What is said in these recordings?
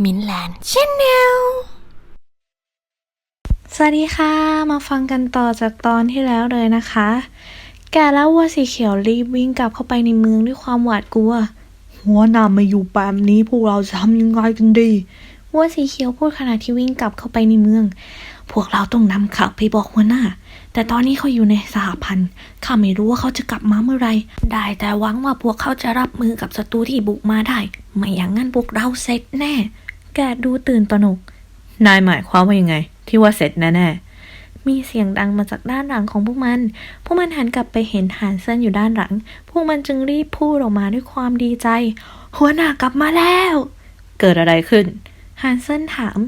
มินแลนด์ชแนลสวัสดีค่ะ มาฟังกันต่อจากตอนที่แล้วเลยนะคะ แกแล้ววัวสีเขียวรีบวิ่งกลับเข้าไปในเมืองด้วยความหวาดกลัว หัวหน้ามาอยู่แบบนี้พวกเราจะทำยังไงกันดี วัวสีเขียวพูดขณะที่วิ่งกลับเข้าไปในเมือง พวกเราต้องนำข่าวไปบอกหัวหน้า แต่ตอนนี้เขาอยู่ในสหพันธ์ข้าไม่รู้ว่าเขาจะกลับมาเมื่อไหรได้แต่หวังว่าพวกเขาจะรับมือกับศัตรูที่บุกมาได้ ไม่อย่างนั้นพวกเราเสร็จแน่ แกดูตื่นตระหนก นายหมายความว่ายังไง ที่ว่าเสร็จแน่ๆ มีเสียงดังมาจากด้านหลังของพวกมัน พวกมันหันกลับไปเห็นหานเซินอยู่ด้านหลัง พวกมันจึงรีบพูดออกมาด้วยความดีใจ หัวหน้ากลับมาแล้ว เกิดอะไรขึ้นหานเซินถาม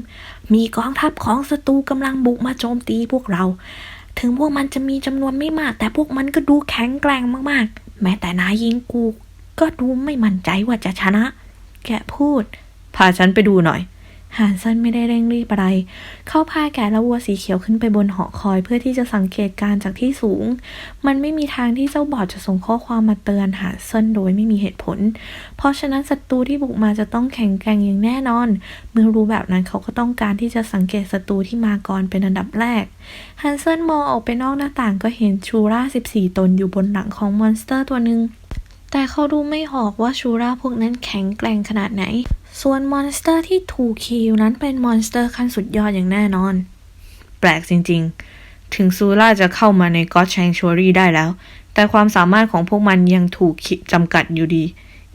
มีกองทัพของศัตรูกำลังบุกมาโจมตีพวกเรา ถึงพวกมันจะมีจำนวนไม่มาก แต่พวกมันก็ดูแข็งแกร่งมากๆ แม้แต่นายยิงกู ก็ดูไม่มั่นใจว่าจะชนะ แกพูด พาฉันไปดูหน่อย หานเซินไม่ได้เร่งรีบอะไร เขาพาแกะและวัวสีเขียวขึ้นไปบนหอคอยเพื่อที่จะสังเกตการณ์จากที่สูง มันไม่มีทางที่เจ้าบอดจะส่งข้อความมาเตือนหานเซินโดยไม่มีเหตุผล เพราะฉะนั้นศัตรูที่บุกมาจะต้องแข็งแกร่งอย่างแน่นอน เมื่อรู้แบบนั้นเขาก็ต้องการที่จะสังเกตศัตรูที่มาก่อนเป็นอันดับแรกฮันเซนมองออกไปนอกหน้าต่างก็เห็นชูรา14 ตนอยู่บนหลังของมอนสเตอร์ตัวหนึ่งแต่เขาดูไม่ออกว่าชูราพวกนั้นแข็งแกร่งขนาดไหน ส่วนมอนสเตอร์ที่ถูกคิวนั้นเป็นมอนสเตอร์ขั้นสุดยอดอย่างแน่นอน แปลกจริงๆ ถึงซูราจะเข้ามาในก็ d แชงช u รีได้แล้ว แต่ความสามารถของพวกมันยังถูกจำกัดอยู่ดี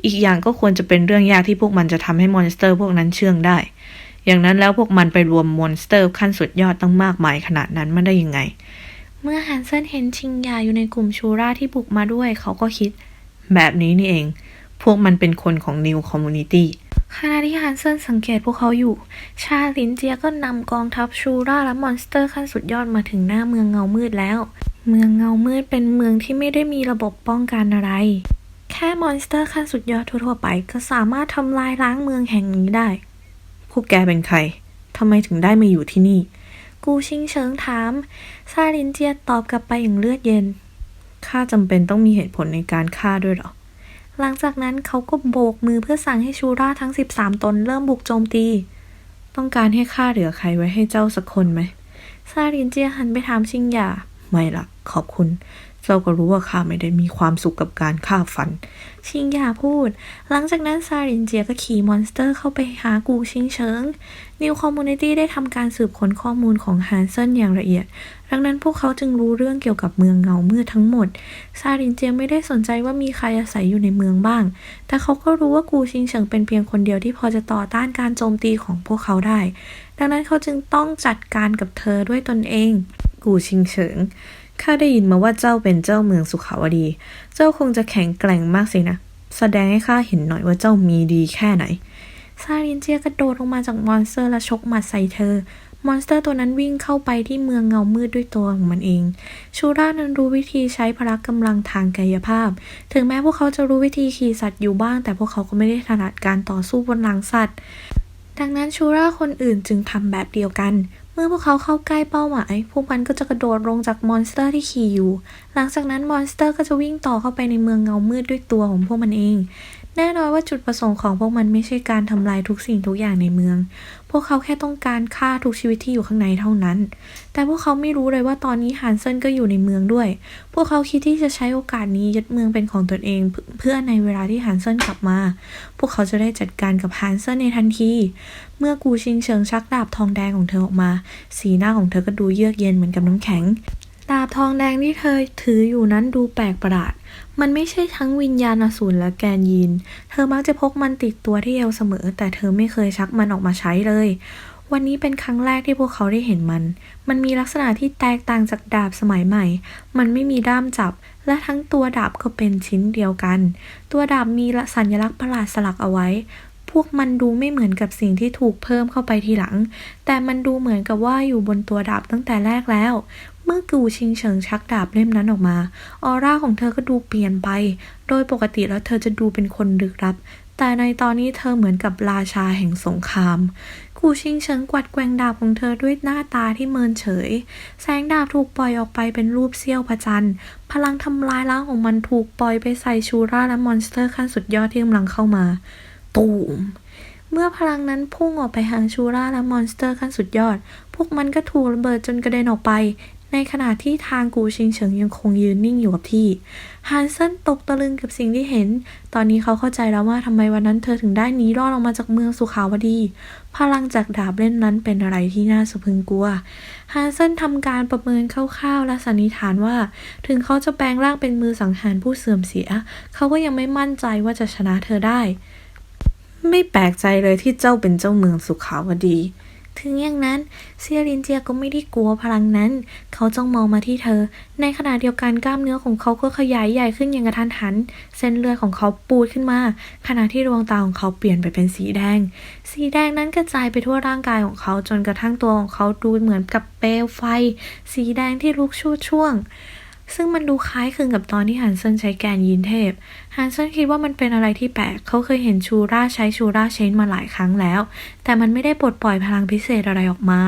อีกอย่างก็ควรจะเป็นเรื่องยากที่พวกมันจะทำให้มอนสเตอร์พวกนั้นเชื่องได้ อย่างนั้นแล้วพวกมันไปรวมมอนสเตอร์ขั้นสุดยอดตั้งมากมายขนาดนั้นมาได้ยังไง เมื่อฮันเซนเห็นชิงยาอยู่ในกลุ่มชูราที่บุกมาด้วย เขาก็คิด แบบนี้นี่เอง พวกมันเป็นคนของ New Community ขณะที่ฮันเซนสังเกตพวกเขาอยู่ ชาลินเจียก็นำกองทัพชูราและมอนสเตอร์ขั้นสุดยอดมาถึงหน้าเมืองเงามืดแล้ว เมืองเงามืดเป็นเมืองที่ไม่ได้มีระบบป้องกันอะไร แค่มอนสเตอร์ขั้นสุดยอดทั่วๆไป ก็สามารถทำลายล้างเมืองแห่งนี้ได้ พวกแกเป็นใครทำไมถึงได้มาอยู่ที่นี่ กูชิงเฉิงถาม ซาลินเจียตอบกลับไปอย่างเลือดเย็นข้าจำเป็นต้องมีเหตุผลในการฆ่าด้วยเหรอ หลังจากนั้นเขาก็โบกมือเพื่อสั่งให้ชูราทั้ง 13 ตนเริ่มบุกโจมตี ต้องการให้ข้าเหลือใครไว้ให้เจ้าสักคนไหมซาลินเจียหันไปถามชิงหยา ไม่ละขอบคุณ เจ้าก็รู้ว่าข้าไม่ได้มีความสุขกับการฆ่าฟัน ชิงหยาพูด หลังจากนั้นซาลินเจียก็ขี่มอนสเตอร์เข้าไปหากูชิงเฉิง นิวคอมมูนิตี้ได้ทำการสืบค้นข้อมูลของฮานเซนอย่างละเอียด ดังนั้นพวกเขาจึงรู้เรื่องเกี่ยวกับเมืองเงามืดทั้งหมด ซาลินเจียไม่ได้สนใจว่ามีใครอาศัยอยู่ในเมืองบ้าง แต่เขาก็รู้ว่ากูชิงเฉิงเป็นเพียงคนเดียวที่พอจะต่อต้านการโจมตีของพวกเขาได้ ดังนั้นเขาจึงต้องจัดการกับเธอด้วยตนเอง กูชิงเฉิง ข้าได้ยินมาว่าเจ้าเป็นเจ้าเมืองสุขาวดี เจ้าคงจะแข็งแกร่งมากสินะ แสดงให้ข้าเห็นหน่อยว่าเจ้ามีดีแค่ไหน ซาลินเจียกระโดดลงมาจากมอนสเตอร์และชกหมัดใส่เธอ มอนสเตอร์ตัวนั้นวิ่งเข้าไปที่เมืองเงามืดด้วยตัวของมันเอง ชูรานั้นรู้วิธีใช้พละกำลังทางกายภาพ ถึงแม้พวกเขาจะรู้วิธีขี่สัตว์อยู่บ้าง แต่พวกเขาก็ไม่ได้ถนัดการต่อสู้บนหลังสัตว์ ดังนั้นชูราคนอื่นจึงทำแบบเดียวกันเมื่อพวกเขาเข้าใกล้เป้าหมาย พวกมันก็จะกระโดดลงจากมอนสเตอร์ที่ขี่อยู่ หลังจากนั้นมอนสเตอร์ก็จะวิ่งต่อเข้าไปในเมืองเงามืดด้วยตัวของพวกมันเอง แน่นอนว่าจุดประสงค์ของพวกมันไม่ใช่การทำลายทุกสิ่งทุกอย่างในเมือง พวกเขาแค่ต้องการฆ่าทุกชีวิตที่อยู่ข้างในเท่านั้น แต่พวกเขาไม่รู้เลยว่าตอนนี้ฮันเซนก็อยู่ในเมืองด้วย พวกเขาคิดที่จะใช้โอกาสนี้ยึดเมืองเป็นของตนเอง เพื่อในเวลาที่ฮันเซนกลับมา พวกเขาจะได้จัดการกับฮันเซนในทันที เมื่อกูชิงเฉิงชักดาบทองแดงของเธอออกมา สีหน้าของเธอก็ดูเยือกเย็นเหมือนกับน้ำแข็ง ดาบทองแดงที่เธอถืออยู่นั้นดูแปลกประหลาด มันไม่ใช่ทั้งวิญญาณอสูรและแกนยีน เธอมักจะพกมันติดตัวที่เอวเสมอ แต่เธอไม่เคยชักมันออกมาใช้เลย วันนี้เป็นครั้งแรกที่พวกเขาได้เห็นมัน มันมีลักษณะที่แตกต่างจากดาบสมัยใหม่ มันไม่มีด้ามจับ และทั้งตัวดาบก็เป็นชิ้นเดียวกัน ตัวดาบมีสัญลักษณ์ประหลาดสลักเอาไว้ พวกมันดูไม่เหมือนกับสิ่งที่ถูกเพิ่มเข้าไปทีหลัง แต่มันดูเหมือนกับว่าอยู่บนตัวดาบตั้งแต่แรกแล้ว มื่อกูชิงเฉิงชักดาบเล่มนั้นออกมา ออร่าของเธอก็ดูเปลี่ยนไป โดยปกติแล้วเธอจะดูเป็นคนลึกลับ แต่ในตอนนี้เธอเหมือนกับราชาแห่งสงคราม กูชิงเฉิงกวัดแกว่งดาบของเธอด้วยหน้าตาที่เมินเฉย แสงดาบถูกปล่อยออกไปเป็นรูปเสี้ยวพระจันทร์พลังทำลายล้างของมันถูกปล่อยไปใส่ชูราและมอนสเตอร์ขั้นสุดยอดที่กำลังเข้ามา ตูมเมื่อพลังนั้นพุ่งออกไปหางชูราและมอนสเตอร์ขั้นสุดยอด พวกมันก็ถูกระเบิดจนกระเด็นออกไป ในขณะที่ทางกูชิงเฉิงยังคงยืนนิ่งอยู่กับที่ฮันเซนตกตะลึงกับสิ่งที่เห็น ตอนนี้เขาเข้าใจแล้วว่าทำไมวันนั้นเธอถึงได้หนีรอดออกมาจากเมืองสุขาวดี พลังจากดาบเล่นนั้นเป็นอะไรที่น่าสะพึงกลัวฮันเซนทำการประเมินคร่าวๆและสันนิษฐานว่า ถึงเขาจะแปลงร่างเป็นมือสังหารผู้เสื่อมเสีย เขาก็ยังไม่มั่นใจว่าจะชนะเธอได้ ไม่แปลกใจเลยที่เจ้าเป็นเจ้าเมืองสุขาวดี ถึงอย่างนั้นเซียรินเจียก็ไม่ได้กลัวพลังนั้น เขาจ้องมองมาที่เธอ ในขณะเดียวกันกล้ามเนื้อของเขาก็ขยายใหญ่ขึ้นอย่างกระทันหัน เส้นเลือดของเขาปูดขึ้นมา ขณะที่ดวงตาของเขาเปลี่ยนไปเป็นสีแดง สีแดงนั้นกระจายไปทั่วร่างกายของเขาจนกระทั่งตัวของเขาดูเหมือนกับเปลวไฟ สีแดงที่ลุกชูดช่วง ซึ่งมันดูคล้ายคลึงกับตอนที่ฮันเซนใช้แกนยีนเทพ ฮันเซนคิดว่ามันเป็นอะไรที่แปลก เขาเคยเห็นชูราใช้ชูราเชนมาหลายครั้งแล้ว แต่มันไม่ได้ปลดปล่อยพลังพิเศษอะไรออกมา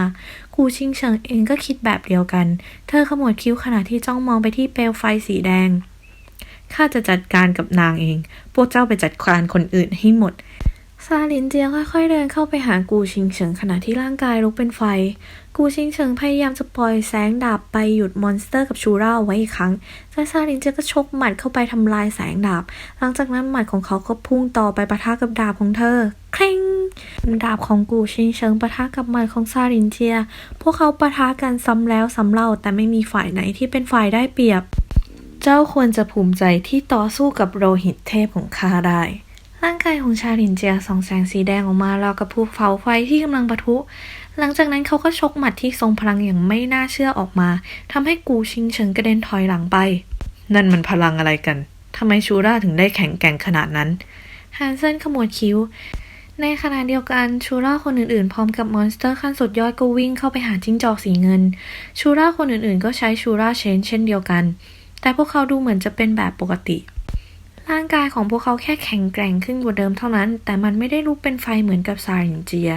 กูชิงเฉิงเองก็คิดแบบเดียวกัน เธอขมวดคิ้วขณะที่จ้องมองไปที่เปลวไฟสีแดง ข้าจะจัดการกับนางเอง พวกเจ้าไปจัดการคนอื่นให้หมด ซาลินเจียค่อยๆเดินเข้าไปหากูชิงเฉิงขณะที่ร่างกายลุกเป็นไฟ กูชิงเฉิงพยายามจะปล่อยแสงดาบไปหยุดมอนสเตอร์กับชูราเอาไว้อีกครั้ง แต่ซาลินเจียก็ชกหมัดเข้าไปทำลายแสงดาบ หลังจากนั้นหมัดของเขาก็พุ่งต่อไปปะทะกับดาบของเธอคร่งดาบของกูชิงเฉิงปะทะกับหมัดของซาลินเจีย พวกเขาปะทะกันซ้ำแล้วซ้ำเล่าแต่ไม่มีฝ่ายไหนที่เป็นฝ่ายได้เปรียบ เจ้าควรจะภูมิใจที่ต่อสู้กับโรหิตเทพของข้าได้ ร่างกายของชาลินเจียส่องแสงสีแดงออกมาราวกับภูเขาไฟที่กำลังปะทุ หลังจากนั้นเขาก็ชกหมัดที่ทรงพลังอย่างไม่น่าเชื่อออกมาทำให้กูชิงเฉิงกระเด็นถอยหลังไป นั่นมันพลังอะไรกันทำไมชูราถึงได้แข็งแกร่งขนาดนั้นฮันเซนขมวดคิ้ว ในขณะเดียวกันชูราคนอื่นๆ พร้อมกับมอนสเตอร์ขั้นสุดยอดก็วิ่งเข้าไปหาจิ้งจอกสีเงิน ชูราคนอื่นๆ ก็ใช้ชูราเชนเช่นเดียวกัน แต่พวกเขาดูเหมือนจะเป็นแบบปกติ ร่างกายของพวกเขาแค่แข็งแกร่งขึ้นกว่าเดิมเท่านั้น แต่มันไม่ได้ลุกเป็นไฟเหมือนกับซารินเจีย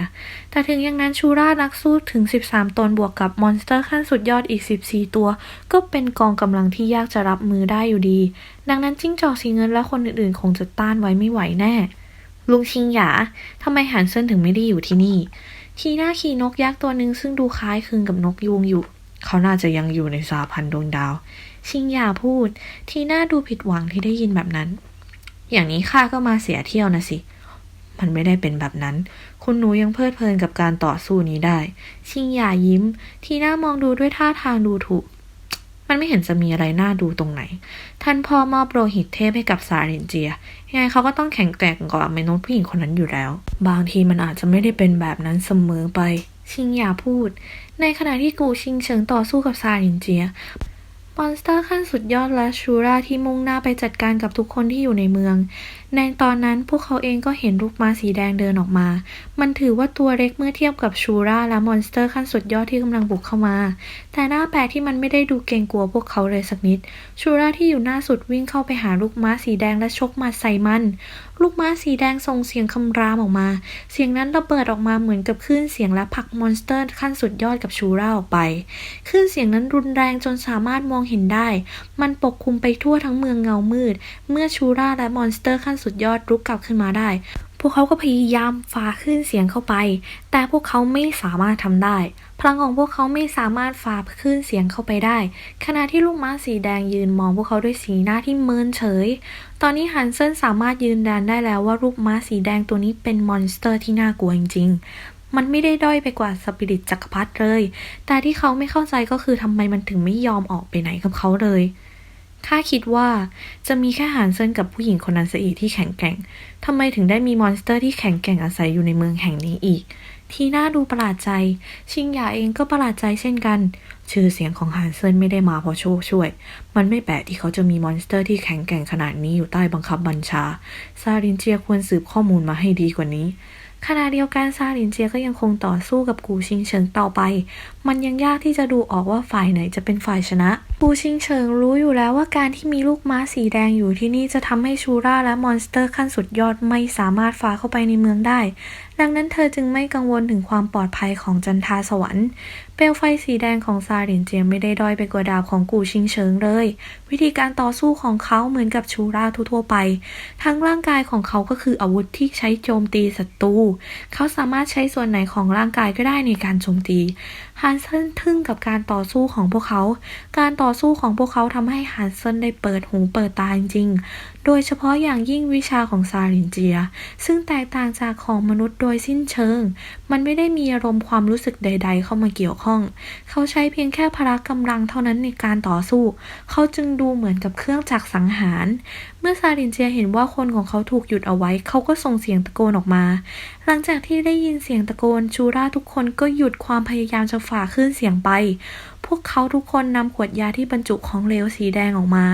แต่ถึงอย่างนั้นชูรานักสู้ถึง 13 ตนบวกกับมอนสเตอร์ขั้นสุดยอดอีก 14 ตัว ก็เป็นกองกำลังที่ยากจะรับมือได้อยู่ดี ดังนั้นจิ้งจอกสีเงินและคนอื่นๆ คงจะต้านไว้ไม่ไหวแน่ ลุงชิงหยาทำไมหันเซินถึงไม่ได้อยู่ที่นี่ ทีหน้าขี่นกยักษ์ตัวหนึ่งซึ่งดูคล้ายคลึงกับนกยูงอยู่ เขาน่าจะยังอยู่ในสาพันธ์ดวงดาว ชิงยาพูด ทีหน้าดูผิดหวังที่ได้ยินแบบนั้น อย่างนี้ข้าก็มาเสียเที่ยวนะสิ มันไม่ได้เป็นแบบนั้น คุณหนูยังเพลิดเพลินกับการต่อสู้นี้ได้ ชิงยายิ้ม ทีหน้ามองดูด้วยท่าทางดูถูก มันไม่เห็นจะมีอะไรน่าดูตรงไหน ท่านพ่อมอบโรหิตเทพให้กับซาเรนเจีย ยังไงเขาก็ต้องแข็งแกร่งกว่าเมนุษย์ผู้หญิงคนนั้นอยู่แล้ว บางทีมันอาจจะไม่ได้เป็นแบบนั้นเสมอไป ชิงหยาพูด ในขณะที่กูชิงเฉิงต่อสู้กับซารินเจียมอนสเตอร์ขั้นสุดยอดและชูราที่มุ่งหน้าไปจัดการกับทุกคนที่อยู่ในเมืองในตอนนั้นพวกเขาเองก็เห็นลูกม้าสีแดงเดินออกมา มันถือว่าตัวเล็กเมื่อเทียบกับชูราและมอนสเตอร์ขั้นสุดยอดที่กำลังบุกเข้ามา แต่หน้าแปลกที่มันไม่ได้ดูเกรงกลัวพวกเขาเลยสักนิด ชูราที่อยู่หน้าสุดวิ่งเข้าไปหาลูกม้าสีแดงและชกมัดใส่มัน ลูกม้าสีแดงส่งเสียงคำรามออกมา เสียงนั้นระเบิดออกมาเหมือนกับคลื่นเสียงและผลักมอนสเตอร์ขั้นสุดยอดกับชูราออกไปคลื่นเสียงนั้นรุนแรงจนสามารถมองเห็นได้ มันปกคลุมไปทั่วทั้งเมืองเงามืด เมื่อชูราและมอนสเตอร์ขั้นสุดยอดรุกกลับขึ้นมาได้ พวกเขาก็พยายามฝ่าคลื่นเสียงเข้าไป แต่พวกเขาไม่สามารถทำได้ พลังของพวกเขาไม่สามารถฝ่าคลื่นเสียงเข้าไปได้ ขณะที่ลูกม้าสีแดงยืนมองพวกเขาด้วยสีหน้าที่เมินเฉย ตอนนี้ฮันเซนสามารถยืนยันได้แล้วว่าลูกม้าสีแดงตัวนี้เป็นมอนสเตอร์ที่น่ากลัวจริงๆมันไม่ได้ด้อยไปกว่าสปิริตจักรพรรดิเลย แต่ที่เขาไม่เข้าใจก็คือทำไมมันถึงไม่ยอมออกไปไหนกับเขาเลย ข้าคิดว่าจะมีแค่หานเซินกับผู้หญิงคนนั้นเสียอีกที่แข็งแกร่ง ทำไมถึงได้มีมอนสเตอร์ที่แข็งแกร่งอาศัยอยู่ในเมืองแห่งนี้อีก ทีน่าดูประหลาดใจ ชิงหยาเองก็ประหลาดใจเช่นกัน ชื่อเสียงของหานเซินไม่ได้มาเพราะโชคช่วย มันไม่แปลกที่เขาจะมีมอนสเตอร์ที่แข็งแกร่งขนาดนี้อยู่ใต้บังคับบัญชา ซารินเจียควรสืบข้อมูลมาให้ดีกว่านี้ ขณะเดียวกันซาลินเจียก็ยังคงต่อสู้กับกูชิงเฉิงต่อไป มันยังยากที่จะดูออกว่าฝ่ายไหนจะเป็นฝ่ายชนะ กูชิงเฉิงรู้อยู่แล้วว่าการที่มีลูกม้าสีแดงอยู่ที่นี่จะทำให้ชูราและมอนสเตอร์ขั้นสุดยอดไม่สามารถฝ่าเข้าไปในเมืองได้ดังนั้นเธอจึงไม่กังวลถึงความปลอดภัยของจันทาสวรรค์ เปลวไฟสีแดงของซาหลินเจียไม่ได้ด้อยไปกว่าดาบของกูชิงเฉิงเลย วิธีการต่อสู้ของเขาเหมือนกับชูราทั่วไป ทั้งร่างกายของเขาก็คืออาวุธที่ใช้โจมตีศัตรู เขาสามารถใช้ส่วนไหนของร่างกายก็ได้ในการโจมตี ฮันเซนทึ่งกับการต่อสู้ของพวกเขา การต่อสู้ของพวกเขาทำให้ฮันเซนได้เปิดหูเปิดตาจริงๆ โดยเฉพาะอย่างยิ่งวิชาของซาลินเจีย ซึ่งแตกต่างจากของมนุษย์โดยสิ้นเชิง มันไม่ได้มีอารมณ์ความรู้สึกใด ๆ เข้ามาเกี่ยวข้อง เขาใช้เพียงแค่พละกำลังเท่านั้นในการต่อสู้ เขาจึงดูเหมือนกับเครื่องจักรสังหาร เมื่อซาลินเจียเห็นว่าคนของเขาถูกหยุดเอาไว้ เขาก็ส่งเสียงตะโกนออกมา หลังจากที่ได้ยินเสียงตะโกนชูราทุกคนก็หยุดความพยายามจะฝ่าคลื่นเสียงไป พวกเขาทุกคนนำขวดยาที่บรรจุของเหลวสีแดงออกมา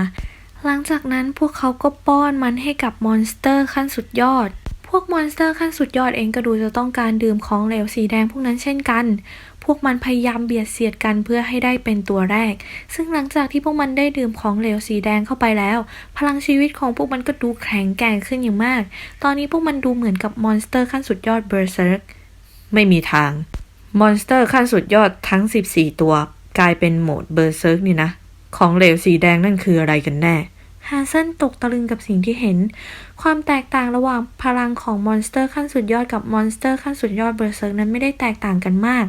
หลังจากนั้นพวกเขาก็ป้อนมันให้กับมอนสเตอร์ขั้นสุดยอด พวกมอนสเตอร์ขั้นสุดยอดเองก็ดูจะต้องการดื่มของเหลวสีแดงพวกนั้นเช่นกัน พวกมันพยายามเบียดเสียดกันเพื่อให้ได้เป็นตัวแรก ซึ่งหลังจากที่พวกมันได้ดื่มของเหลวสีแดงเข้าไปแล้ว พลังชีวิตของพวกมันก็ดูแข็งแกร่งขึ้นอย่างมาก ตอนนี้พวกมันดูเหมือนกับมอนสเตอร์ขั้นสุดยอดเบอร์เซิร์กไม่มีทาง มอนสเตอร์ขั้นสุดยอดทั้ง 14 ตัว กลายเป็นโหมดเบอร์เซิร์กนี่นะ ของเหลวสีแดงนั่นคืออะไรกันแน่ฮาเซนตกตะลึงกับสิ่งที่เห็น ความแตกต่างระหว่างพลังของมอนสเตอร์ขั้นสุดยอดกับมอนสเตอร์ขั้นสุดยอดเบอร์เซิร์กนั้นไม่ได้แตกต่างกันมาก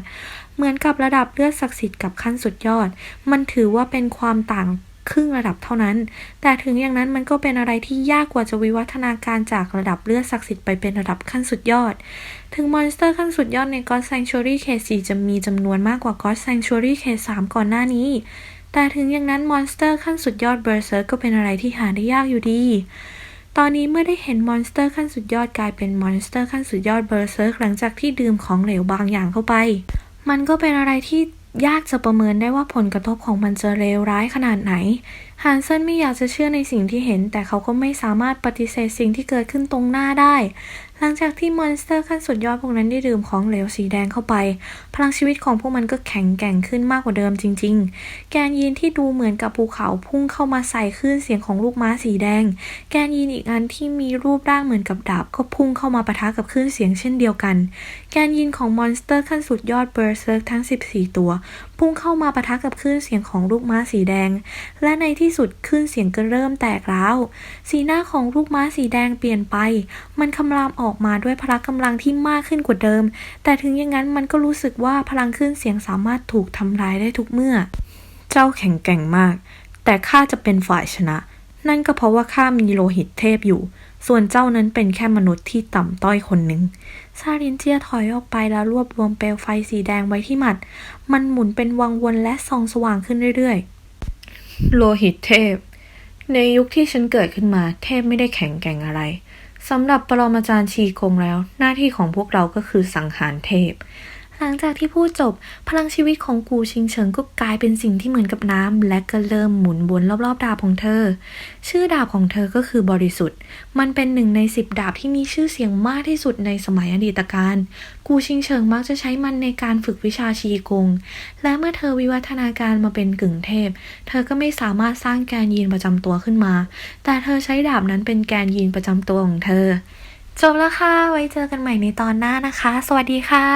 เหมือนกับระดับเลือดศักดิ์สิทธิ์กับขั้นสุดยอด มันถือว่าเป็นความต่างครึ่งระดับเท่านั้น แต่ถึงอย่างนั้นมันก็เป็นอะไรที่ยากกว่าจะวิวัฒนาการจากระดับเลือดศักดิ์สิทธิ์ไปเป็นระดับขั้นสุดยอด ถึงมอนสเตอร์ขั้นสุดยอดใน God Sanctuary เขต4จะมีจำนวนมากกว่า God Sanctuary เขต3ก่อนหน้านี้ แต่ถึงอย่างนั้นมอนสเตอร์ขั้นสุดยอดเบอร์เซิร์กก็เป็นอะไรที่หาได้ยากอยู่ดี ตอนนี้เมื่อได้เห็นมอนสเตอร์ขั้นสุดยอดกลายเป็นมอนสเตอร์ขั้นสุดยอดเบอร์เซิร์กหลังจากที่ดื่มของเหลวบางอย่างเข้าไป มันก็เป็นอะไรที่ยากจะประเมินได้ว่าผลกระทบของมันจะเลวร้ายขนาดไหน ฮันเซนไม่อยากจะเชื่อในสิ่งที่เห็น แต่เขาก็ไม่สามารถปฏิเสธสิ่งที่เกิดขึ้นตรงหน้าได้หลังจากที่มอนสเตอร์ขั้นสุดยอดพวกนั้นได้ดื่มของเหลวสีแดงเข้าไป พลังชีวิตของพวกมันก็แข็งแกร่งขึ้นมากกว่าเดิมจริง ๆ แกนยีนที่ดูเหมือนกับภูเขาพุ่งเข้ามาใส่คลื่นเสียงของลูกม้าสีแดง แกนยีนอีกอันที่มีรูปร่างเหมือนกับดาบก็พุ่งเข้ามาปะทะกับคลื่นเสียงเช่นเดียวกัน แกนยีนของมอนสเตอร์ขั้นสุดยอดเบอร์เซิร์กทั้ง 14 ตัวพุ่งเข้ามาปะทะกับคลื่นเสียงของลูกม้าสีแดง และในที่สุดคลื่นเสียงก็เริ่มแตกร้าว สีหน้าของลูกม้าสีแดงเปลี่ยนไป มันคำรามออกมาด้วยพละกำลังที่มากขึ้นกว่าเดิม แต่ถึงอย่างนั้นมันก็รู้สึกว่าพลังคลื่นเสียงสามารถถูกทำลายได้ทุกเมื่อ เจ้าแข็งแกร่งมาก แต่ข้าจะเป็นฝ่ายชนะ นั่นก็เพราะว่าข้ามีโลหิตเทพอยู่ ส่วนเจ้านั้นเป็นแค่มนุษย์ที่ต่ำต้อยคนหนึ่งซาลินเจียถอยออกไปแล้วรวบรวมเปลวไฟสีแดงไว้ที่หมัด มันหมุนเป็นวังวนและส่องสว่างขึ้นเรื่อยๆ โลหิตเทพ ในยุคที่ฉันเกิดขึ้นมา เทพไม่ได้แข็งแกร่งอะไรสำหรับปรมาจารย์ชีคงแล้ว หน้าที่ของพวกเราก็คือสังหารเทพ ลังจากที่พูดจบ พลังชีวิตของกูชิงเฉิงก็กลายเป็นสิ่งที่เหมือนกับน้ำและก็เริ่มหมุนวนรอบๆดาบของเธอ ชื่อดาบของเธอก็คือบริสุทธิ์ มันเป็นหนึ่งในสิบดาบที่มีชื่อเสียงมากที่สุดในสมัยอดีตการ กูชิงเฉิงมักจะใช้มันในการฝึกวิชาชีกง และเมื่อเธอวิวัฒนาการมาเป็นกึ่งเทพ เธอก็ไม่สามารถสร้างแกนยีนประจำตัวขึ้นมา แต่เธอใช้ดาบนั้นเป็นแกนยีนประจำตัวของเธอจบแล้วค่ะ ไว้เจอกันใหม่ในตอนหน้านะคะ สวัสดีค่ะ